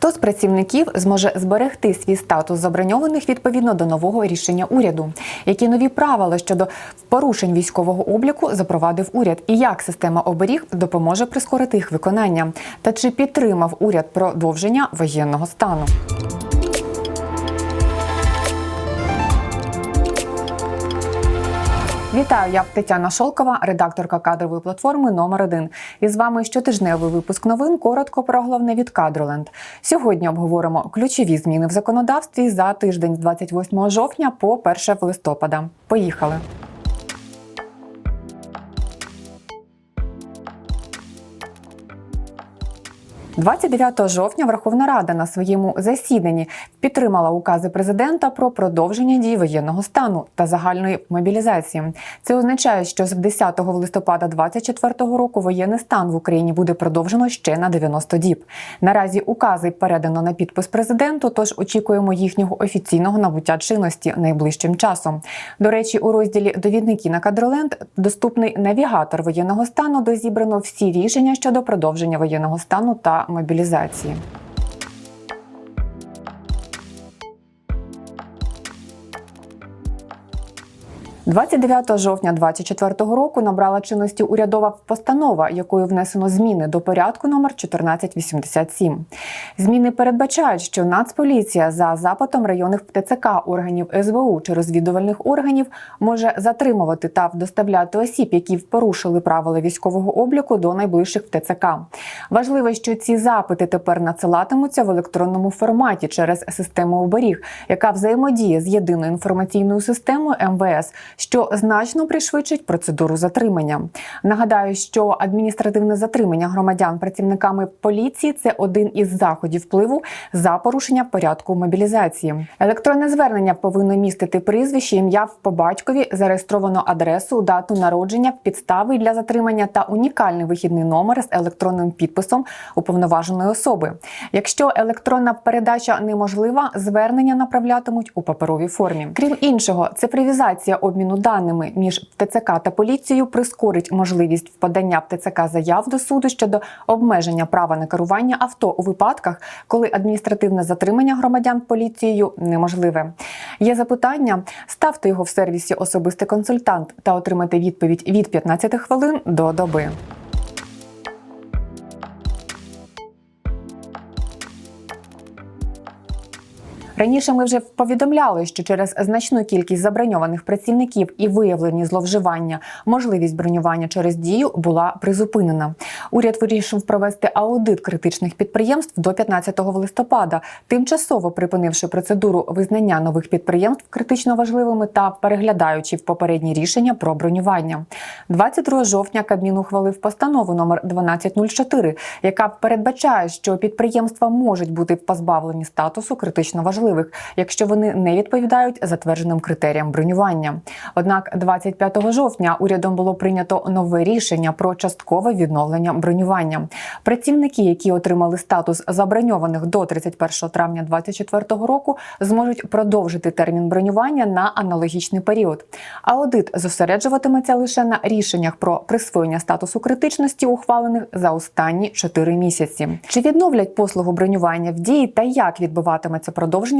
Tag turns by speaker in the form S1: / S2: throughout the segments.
S1: Хто з працівників зможе зберегти свій статус заброньованих відповідно до нового рішення уряду? Які нові правила щодо порушень військового обліку запровадив уряд? І як система оберіг допоможе прискорити їх виконання? Та чи підтримав уряд продовження воєнного стану? Вітаю, я Тетяна Шолкова, редакторка кадрової платформи номер 1 І з вами щотижневий випуск новин. Коротко про головне від Кадроленд. Сьогодні обговоримо ключові зміни в законодавстві за тиждень з 28 жовтня по 1 листопада. Поїхали. – 29 жовтня Верховна Рада на своєму засіданні підтримала укази президента про продовження дій воєнного стану та загальної мобілізації. Це означає, що з 10 листопада 2024 року воєнний стан в Україні буде продовжено ще на 90 діб. Наразі укази передано на підпис президенту, тож очікуємо їхнього офіційного набуття чинності найближчим часом. До речі, у розділі Довідники на кадроленд доступний навігатор воєнного стану, де зібрано всі рішення щодо продовження воєнного стану та мобілізації. – 29 жовтня 2024 року набрала чинності урядова постанова, якою внесено зміни до порядку номер 1487. Зміни передбачають, що Нацполіція за запитом районних ТЦК органів СБУ чи розвідувальних органів може затримувати та доставляти осіб, які порушили правила військового обліку до найближчих ТЦК. Важливо, що ці запити тепер надсилатимуться в електронному форматі через систему оберіг, яка взаємодіє з єдиною інформаційною системою МВС, що значно пришвидшить процедуру затримання. Нагадаю, що адміністративне затримання громадян працівниками поліції це один із заходів впливу за порушення порядку мобілізації. Електронне звернення повинно містити прізвище, ім'я по батькові, зареєстровану адресу, дату народження, підстави для затримання та унікальний вихідний номер з електронним підписом уповноваженої особи. Якщо електронна передача неможлива, звернення направлятимуть у паперовій формі. Крім іншого, цифровізація обміну даними між ТЦК та поліцією прискорить можливість подання в ТЦК заяв до суду щодо обмеження права на керування авто у випадках, коли адміністративне затримання громадян поліцією неможливе. Є запитання, ставте його в сервісі особистий консультант та отримайте відповідь від 15 хвилин до доби. Раніше ми вже повідомляли, що через значну кількість заброньованих працівників і виявлені зловживання можливість бронювання через дію була призупинена. Уряд вирішив провести аудит критичних підприємств до 15 листопада, тимчасово припинивши процедуру визнання нових підприємств критично важливими та переглядаючи в попередні рішення про бронювання. 22 жовтня Кабмін ухвалив постанову номер 1204, яка передбачає, що підприємства можуть бути позбавлені статусу критично важливих важливих, якщо вони не відповідають затвердженим критеріям бронювання. Однак, 25 жовтня урядом було прийнято нове рішення про часткове відновлення бронювання. Працівники, які отримали статус заброньованих до 31 травня 2024 року, зможуть продовжити термін бронювання на аналогічний період. Аудит зосереджуватиметься лише на рішеннях про присвоєння статусу критичності, ухвалених за останні 4 місяці. Чи відновлять послугу бронювання в дії та як відбуватиметься продовження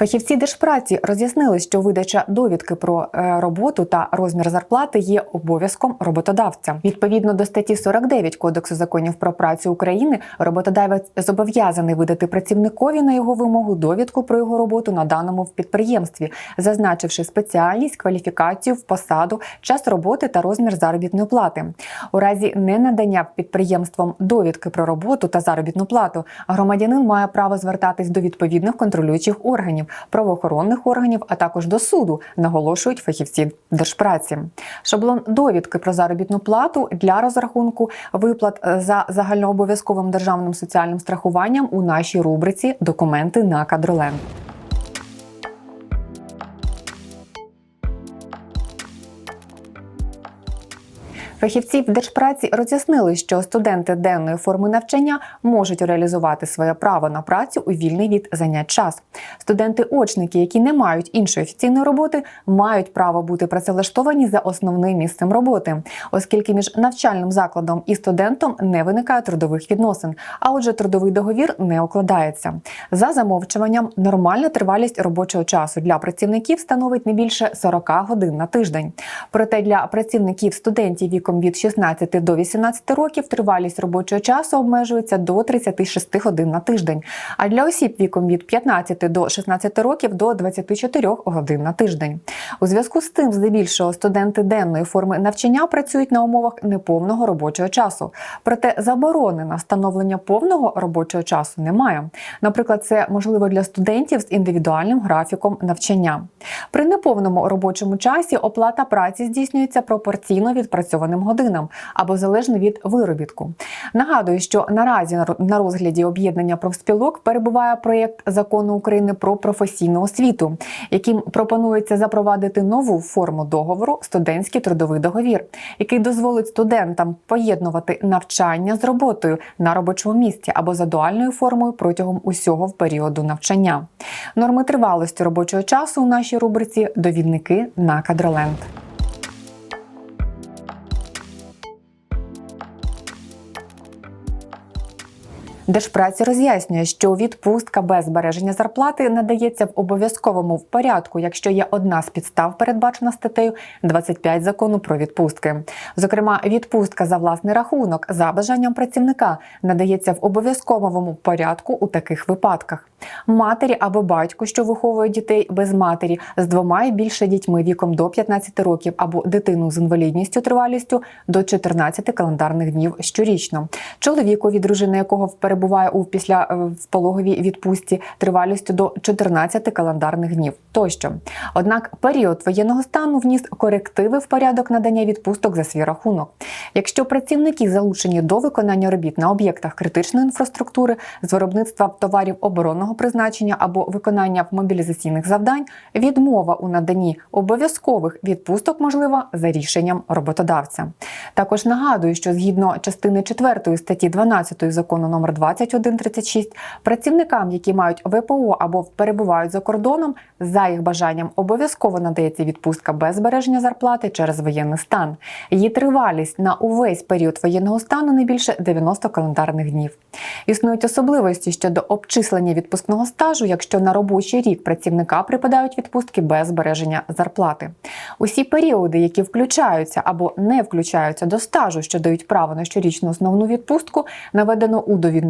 S1: Фахівці держпраці роз'яснили, що видача довідки про е, роботу та розмір зарплати є обов'язком роботодавця. Відповідно до статті 49 Кодексу законів про працю України, роботодавець зобов'язаний видати працівникові на його вимогу довідку про його роботу на даному підприємстві, зазначивши спеціальність, кваліфікацію, посаду, час роботи та розмір заробітної плати. У разі ненадання підприємством довідки про роботу та заробітну плату громадянин має право звертатись до відповідних контролюючих органів правоохоронних органів, а також до суду, наголошують фахівці держпраці. Шаблон довідки про заробітну плату для розрахунку виплат е, за загальнообов'язковим державним соціальним страхуванням у нашій рубриці Документи на кадроленд. Фахівці в держпраці роз'яснили, що студенти денної форми навчання можуть реалізувати своє право на працю у вільний від занять час. Студенти-очники, які не мають іншої офіційної роботи, мають право бути працевлаштовані за основним місцем роботи, оскільки між навчальним закладом і студентом не виникає трудових відносин, а отже, трудовий договір не укладається. За замовчуванням, нормальна тривалість робочого часу для працівників становить не більше 40 годин на тиждень. Проте для працівників студентів віком від 16 до 18 років тривалість робочого часу обмежується до 36 годин на тиждень. А для осіб віком від 15 до 16 років до 24 годин на тиждень. У зв'язку з тим, здебільшого студенти денної форми навчання працюють на умовах неповного робочого часу. Проте заборони на встановлення повного робочого часу немає. Наприклад, це можливо для студентів з індивідуальним графіком навчання. При неповному робочому часі оплата праці здійснюється пропорційно відпрацьованим годинам або залежно від виробітку. Нагадую, що наразі на розгляді об'єднання профспілок перебуває проєкт закону України про професійну освіту, яким пропонується запровадити нову форму договору студентський трудовий договір, який дозволить студентам поєднувати навчання з роботою на робочому місці або за дуальною формою протягом усього періоду навчання. Норми тривалості робочого часу у нашій рубриці Довідники на кадроленд. Держпраці роз'яснює, що відпустка без збереження зарплати надається в обов'язковому порядку, якщо є одна з підстав, передбачена статтею 25 закону про відпустки. Зокрема, відпустка за власний рахунок за бажанням працівника надається в обов'язковому порядку у таких випадках. Матері або батьку, що виховує дітей без матері, з двома і більше дітьми віком до 15 років, або дитину з інвалідністю тривалістю до 14 календарних днів щорічно. Чоловіку, дружини якого перебуває у після е, в пологовій відпустці тривалістю до 14 календарних днів тощо. Однак період воєнного стану вніс корективи в порядок надання відпусток за свій рахунок. Якщо працівники залучені до виконання робіт на об'єктах критичної інфраструктури з виробництва товарів оборонного призначення або виконання мобілізаційних завдань, відмова у наданні обов'язкових відпусток можлива за рішенням роботодавця. Також нагадую, що згідно частини 4 статті 12 закону номер 2136, працівникам, які мають ВПО або перебувають за кордоном, за їх бажанням обов'язково надається відпустка без збереження зарплати через воєнний стан. Її тривалість на увесь період воєнного стану не більше 90 календарних днів. Існують особливості щодо обчислення відпускного стажу, якщо на робочий рік працівника припадають відпустки без збереження зарплати. Усі періоди, які включаються або не включаються до стажу, що дають право на щорічну основну відпустку, наведено у довіднику